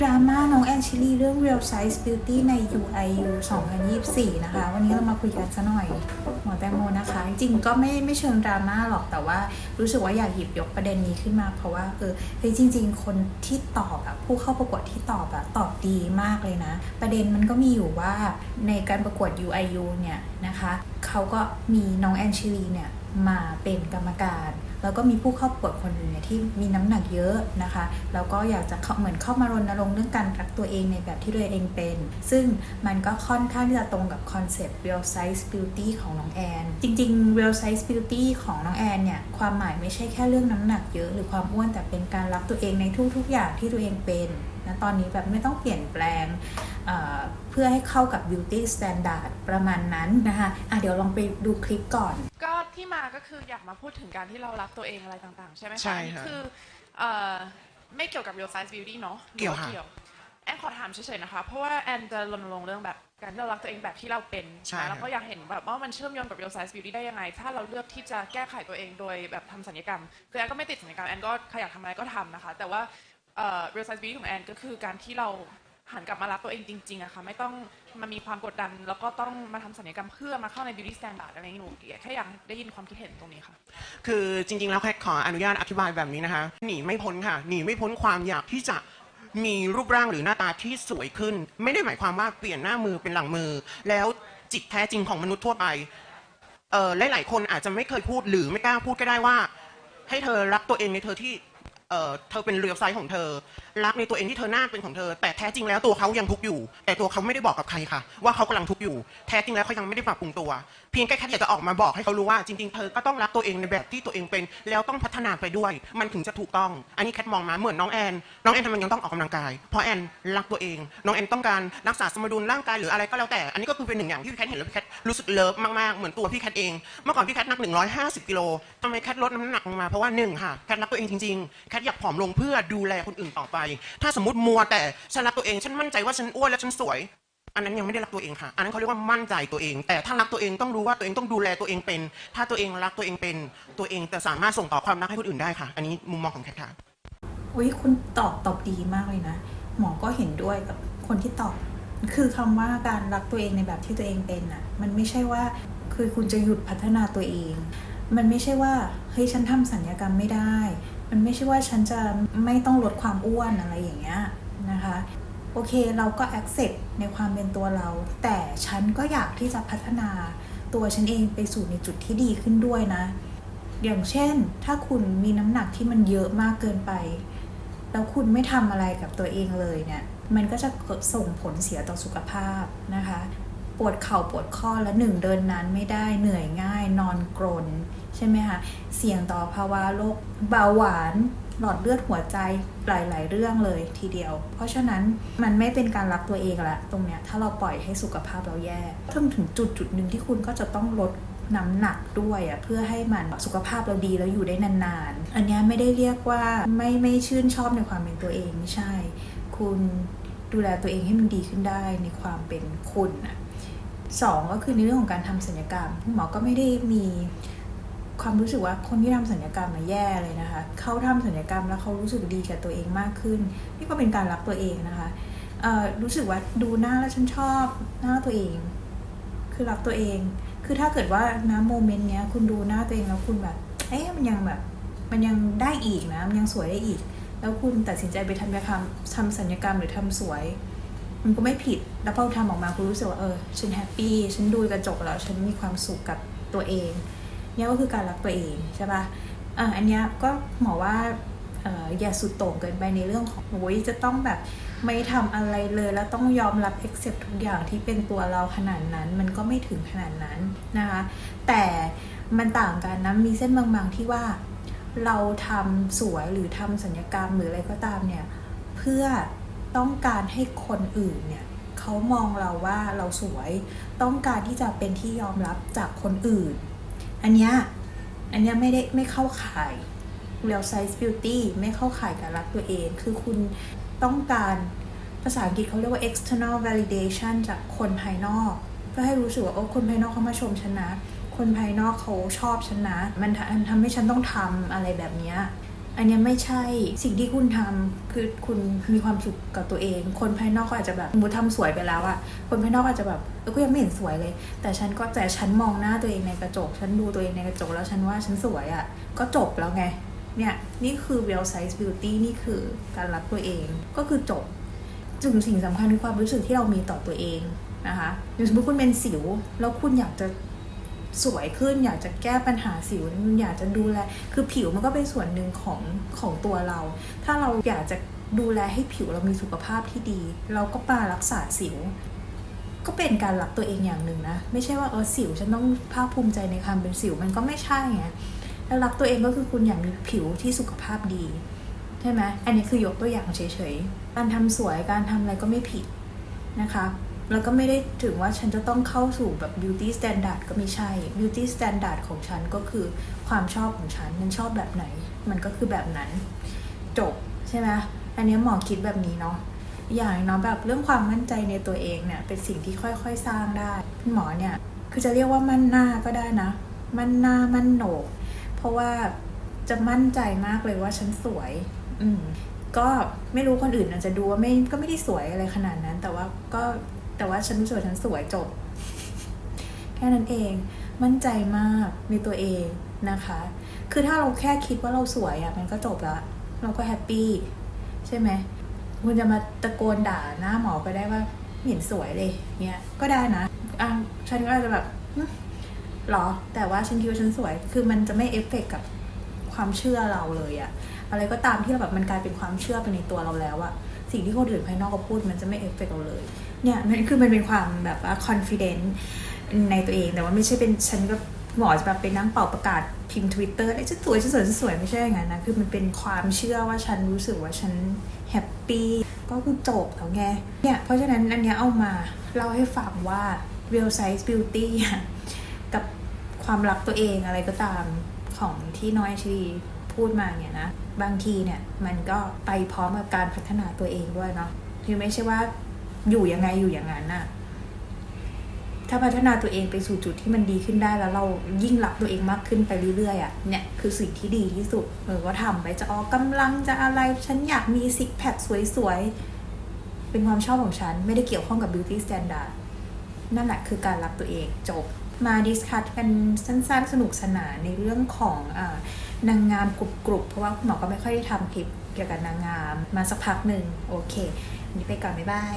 ดราม่าน้องแอนชิลีเรื่อง Real Size Beauty ใน UIU 2024 นะคะ วันนี้เรามาคุยกันซะหน่อยหมอแตงโมนะคะ จริงก็ไม่ไม่เชิงดราม่าหรอกแต่ว่ารู้สึกว่าอยากหยิบยกประเด็นนี้ขึ้นมา เพราะว่าเออเฮ้ยจริง ๆ คนที่ตอบอะผู้เข้าประกวดที่ตอบอะตอบดีมากเลยนะ ประเด็นมันก็มีอยู่ว่าในการประกวด UIU เนี่ยนะคะเขาก็มีน้องแอนชิลีเนี่ยมาเป็นกรรมการ แล้วก็มีผู้เข้าประกวดคนหนึ่งเนี่ยที่มีน้ำหนักเยอะนะคะ แล้วก็อยากจะเข้าเหมือนเข้ามารณรงค์เรื่องการรักตัวเองในแบบที่ตัวเองเป็น ซึ่งมันก็ค่อนข้างที่จะตรงกับคอนเซปต์ real size beauty ของน้องแอน จริงๆ real size beauty ของน้องแอนเนี่ย ความหมายไม่ใช่แค่เรื่องน้ำหนักเยอะหรือความอ้วนแต่เป็นการรักตัวเองในทุกๆอย่างที่ตัวเองเป็นนะตอนนี้แบบไม่ต้องเปลี่ยนแปลงเเพื่อให้เข้ากับ beauty standard ประมาณนั้นนะคะอะเดี๋ยวลองไปดูคลิปก่อน ก็ที่มาก็คืออยากมาพูดถึงการที่เรารักตัวเองอะไรต่างๆ ใช่ไหมคะใช่อันนี้ค่ะ คือเอ่อไม่เกี่ยวกับ real size beauty เนอะหรือเกี่ยวค่ะแอนขอถามเฉยๆนะคะ เพราะว่าแอนจะรณรงค์เรื่องแบบการที่เรารักตัวเองแบบที่เราเป็นใช่นะแล้วก็ค่ะอยากเห็นแบบว่ามันเชื่อมโยงกับ real size beauty ได้ยังไง ถ้าเราเลือกที่จะแก้ไขตัวเองโดยแบบทำศัลยกรรม คือแอนก็ไม่ติดศัลยกรรม แอนก็ใครอยากทำอะไรก็ทำนะคะ แต่ว่าเอ่อ real size beauty ของแอนก็คือการที่เรา หันกลับมารักตัวเองจริงๆอะค่ะไม่ต้องมามีความกดดัน แล้วก็ต้องมาทำศัลยกรรมเพื่อมาเข้าใน beauty standard อะไรอย่างนี้หนูแค่อยากได้ยินความคิดเห็นตรงนี้ค่ะ คือจริง ๆ แล้วแค่ขออนุญาตอธิบายแบบนี้นะคะ หนีไม่พ้นค่ะ หนีไม่พ้นความอยากที่จะมีรูปร่างหรือหน้าตาที่สวยขึ้น ไม่ได้หมายความว่าเปลี่ยนหน้ามือเป็นหลังมือ แล้วจิตแท้จริงของมนุษย์ทั่วไปเออหลายๆคนอาจจะไม่เคยพูดหรือไม่กล้าพูดก็ได้ว่า ให้เธอรักตัวเองในเธอที่ เออเธอเป็นเรียลไซส์ของเธอ รักในตัวเองที่เธอหน้าเป็นของเธอ แต่แท้จริงแล้วตัวเขายังทุกข์อยู่ แต่ตัวเขาไม่ได้บอกกับใครค่ะ ว่าเขากำลังทุกข์อยู่ แท้จริงแล้วเขายังไม่ได้ปรับปรุงตัว เพียงแค่แค่อยากจะออกมาบอกให้เขารู้ว่าจริงๆเธอก็ต้องรักตัวเองในแบบที่ตัวเองเป็น แล้วต้องพัฒนาไปด้วย มันถึงจะถูกต้อง อันนี้แคทมองมาเหมือนน้องแอน น้องแอนทำไมยังต้องออกกำลังกาย เพราะแอนรักตัวเอง น้องแอนต้องการรักษาสมดุลร่างกายหรืออะไรก็แล้วแต่ อันนี้ก็คือเป็นหนึ่งอย่างที่พี่แคทเห็นแล้วพี่แคทรู้สึกเลิฟมากๆเหมือนตัวพี่แคทเอง เมื่อก่อนพี่แคทหนัก 150กิโลทำไมแคทลดน้ำหนักลงมาเพราะว่าหนึ่งค่ะแคทรักตัวเองจริงๆแคทอยากผอมลงเพื่อดูแลคนอื่นต่อไป ถ้าสมมติมัวแต่ฉันรักตัวเอง ฉันมั่นใจว่าฉันอ้วนและฉันสวย อันนั้นยังไม่ได้รักตัวเองค่ะ อันนั้นเขาเรียกว่ามั่นใจตัวเอง แต่ถ้ารักตัวเองต้องรู้ว่าตัวเองต้องดูแลตัวเองเป็น ถ้าตัวเองรักตัวเองเป็น ตัวเองจะสามารถส่งต่อความรักให้คนอื่นได้ค่ะ อันนี้มุมมองของแคทค่ะอุ้ยคุณตอบตอบดีมากเลยนะ หมอก็เห็นด้วยกับคนที่ตอบ คือคำว่าการรักตัวเองในแบบที่ตัวเองเป็นน่ะมันไม่ใช่ว่าคือคุณจะหยุดพัฒนาตัวเอง มันไม่ใช่ว่าเฮ้ยฉันทำสัญญกรรมไม่ได้ มันไม่ใช่ว่าฉันจะไม่ต้องลดความอ้วนอะไรอย่างเงี้ยนะคะ โอเคเราก็ accept ในความเป็นตัวเรา แต่ฉันก็อยากที่จะพัฒนาตัวฉันเองไปสู่ในจุดที่ดีขึ้นด้วยนะ อย่างเช่น ถ้าคุณมีน้ำหนักที่มันเยอะมากเกินไป แล้วคุณไม่ทำอะไรกับตัวเองเลยเนี่ย มันก็จะส่งผลเสียต่อสุขภาพนะคะ ปวดเข่าปวดข้อแล้วหนึ่งเดินนานไม่ได้เหนื่อยง่าย นอนกรน ใช่ไหมคะเสี่ยงต่อภาวะโรคเบาหวาน หลอดเลือดหัวใจหลาย ๆ เรื่องเลยทีเดียว เพราะฉะนั้นมันไม่เป็นการรักตัวเองละตรงเนี้ยถ้าเราปล่อยให้สุขภาพเราแย่ถึงถึงจุดจุดหนึ่งที่คุณก็จะต้องลดน้ำหนักด้วยอะเพื่อให้มันสุขภาพเราดีแล้วอยู่ได้นานๆ อันนี้ไม่ได้เรียกว่าไม่ไม่ชื่นชอบในความเป็นตัวเองไม่ใช่ คุณดูแลตัวเองให้มันดีขึ้นได้ในความเป็นคุณอะสองก็คือในเรื่องของการทำศัลยกรรมคุณหมอก็ไม่ได้มี ความรู้สึกว่าคนที่ทำศัลยกรรมมาแย่เลยนะคะ เขาทำศัลยกรรมแล้วเขารู้สึกดีกับตัวเองมากขึ้น นี่ก็เป็นการรักตัวเองนะคะ รู้สึกว่าดูหน้าแล้วฉันชอบหน้าตัวเอง คือรักตัวเอง คือถ้าเกิดว่านะโมเมนต์เนี้ยคุณดูหน้าตัวเองแล้วคุณแบบ เอ๊ะมันยังแบบ มันยังได้อีกนะ มันยังสวยได้อีก แล้วคุณตัดสินใจไปทำศัลยกรรมทำศัลยกรรมหรือทำสวย มันก็ไม่ผิด แล้วพอทำออกมาคุณรู้สึกว่าเออ ฉันแฮปปี้ ฉันดูกระจกแล้ว ฉันมีความสุขกับตัวเอง เนี่ยก็คือการรักตัวเองใช่ปะอะอันเนี้ยก็หมอว่าเอ่ออย่าสุดโต่งเกินไปในเรื่องของโอ้ยจะต้องแบบไม่ทำอะไรเลยแล้วต้องยอมรับ accept ทุกอย่างที่เป็นตัวเราขนาดนั้น มันก็ไม่ถึงขนาดนั้นนะคะ แต่มันต่างกันนะมีเส้นบางๆที่ว่าเราทำสวยหรือทำสัญญกรรมหรืออะไรก็ตามเนี่ย เพื่อต้องการให้คนอื่นเนี่ยเขามองเราว่าเราสวย ต้องการที่จะเป็นที่ยอมรับจากคนอื่น อันเนี้ยอันเนี้ยไม่ได้ไม่เข้าข่าย real size beauty ไม่เข้าข่ายการรักตัวเอง คือคุณต้องการภาษาอังกฤษเขาเรียกว่า external validation จากคนภายนอก เพื่อให้รู้สึกว่าโอ้คนภายนอกเขามาชมฉันนะ คนภายนอกเขาชอบฉันนะ มันทำให้ฉันต้องทำอะไรแบบนี้ อันนี้ไม่ใช่สิ่งที่คุณทำคือคุณมีความสุขกับตัวเอง คนภายนอกก็อาจจะแบบมมติทำสวยไปแล้วอะคนภายนอกอาจจะแบบเออก็ยังไม่เห็นสวยเลย แต่ฉันก็แต่ฉันมองหน้าตัวเองในกระจก ฉันดูตัวเองในกระจกแล้วฉันว่าฉันสวยอะก็จบแล้วไง เนี่ยนี่คือ real size beauty นี่คือการรักตัวเองก็คือจบจึงสิ่งสำคัญคือความรู้สึกที่เรามีต่อตัวเองนะคะอย่างสมมติคุณเป็นสิว แล้วคุณอยากจะ สวยขึ้น อยากจะแก้ปัญหาสิวอยากจะดูแล คือผิวมันก็เป็นส่วนหนึ่งของของตัวเรา ถ้าเราอยากจะดูแลให้ผิวเรามีสุขภาพที่ดี เราก็มารักษาสิว ก็เป็นการรักตัวเองอย่างหนึ่งนะ ไม่ใช่ว่าเออสิวฉันต้องภาคภูมิใจในความเป็นสิวมันก็ไม่ใช่ไงแล้วรักตัวเองก็คือคุณอยากมีผิวที่สุขภาพดีใช่ไหมอันนี้คือยกตัวอย่างเฉยๆ การทำสวยการทำอะไรก็ไม่ผิดนะคะ แล้วก็ไม่ได้ถึงว่าฉันจะต้องเข้าสู่แบบ beauty standard ก็ไม่ใช่ beauty standard ของฉันก็คือความชอบของฉันมันชอบแบบไหน มันก็คือแบบนั้น จบใช่ไหมอันนี้หมอคิดแบบนี้เนาะอย่างเนาะแบบเรื่องความมั่นใจในตัวเองเนี่ยเป็นสิ่งที่ค่อยๆสร้างได้คุณหมอเนี่ยคือจะเรียกว่ามั่นหน้าก็ได้นะ มั่นหน้ามั่นโหนก เพราะว่าจะมั่นใจมากเลยว่าฉันสวย อืมก็ไม่รู้คนอื่นอาจจะดูว่าไม่ก็ไม่ได้สวยอะไรขนาดนั้น แต่ว่าก็ แต่ว่าฉันรู้สึกว่าฉันสวยจบ แค่นั้นเอง มั่นใจมากในตัวเองนะคะ คือถ้าเราแค่คิดว่าเราสวยอะมันก็จบละ เราก็แฮปปี้ใช่ไหมคุณจะมาตะโกนด่าหน้าหมอก็ได้ว่าไม่เห็นสวยเลยเงี้ย ก็ได้นะอะฉันก็อาจจะแบบหรอ แต่ว่าฉันคิดว่าฉันสวย คือมันจะไม่เอฟเฟกต์กับความเชื่อเราเลยอะอะไรก็ตามที่เราแบบมันกลายเป็นความเชื่อไปในตัวเราแล้วอะสิ่งที่คนอื่นภายนอกเขาพูดมันจะไม่เอฟเฟกต์เราเลย เนี่ยมันคือมันเป็นความแบบว่า confident ในตัวเอง แต่ว่าไม่ใช่เป็นฉันก็หมอจะแบบไปนั่งเป่าประกาศพิมพ์ทวิตเตอร์ไอ้ฉันสวยฉันสวยฉันสวยไม่ใช่อย่างนั้นนะ คือมันเป็นความเชื่อว่าฉันรู้สึกว่าฉันแฮปปี้ก็คือจบแล้วไงเนี่ยเพราะฉะนั้นอันเนี้ยเอามาเล่าให้ฟังว่า real size beauty กับความรักตัวเองอะไรก็ตามของที่น้อยชีพูดมาเนี่ยนะ บางทีเนี่ยมันก็ไปพร้อมกับการพัฒนาตัวเองด้วยเนาะคือไม่ใช่ว่า อยู่ยังไงอยู่อย่างนั้นน่ะ ถ้าพัฒนาตัวเองไปสู่จุดที่มันดีขึ้นได้แล้วเรายิ่งรักตัวเองมากขึ้นไปเรื่อยๆอะเนี่ยคือสิ่งที่ดีที่สุดเออก็ทำไปจะออกกำลังจะอะไร ฉันอยากมีซิกแพคสวยๆ เป็นความชอบของฉัน ไม่ได้เกี่ยวข้องกับ beauty standard นั่นแหละคือการรักตัวเองจบมาดิสคัตกันสั้นๆสนุกสนานในเรื่องของอานางงามกรุบๆเพราะว่าคุณหมอก็ไม่ค่อยได้ทำคลิปเกี่ยวกับนางงาม มาสักพักหนึ่งโอเคนนี้ไปก่อน บ๊ายบาย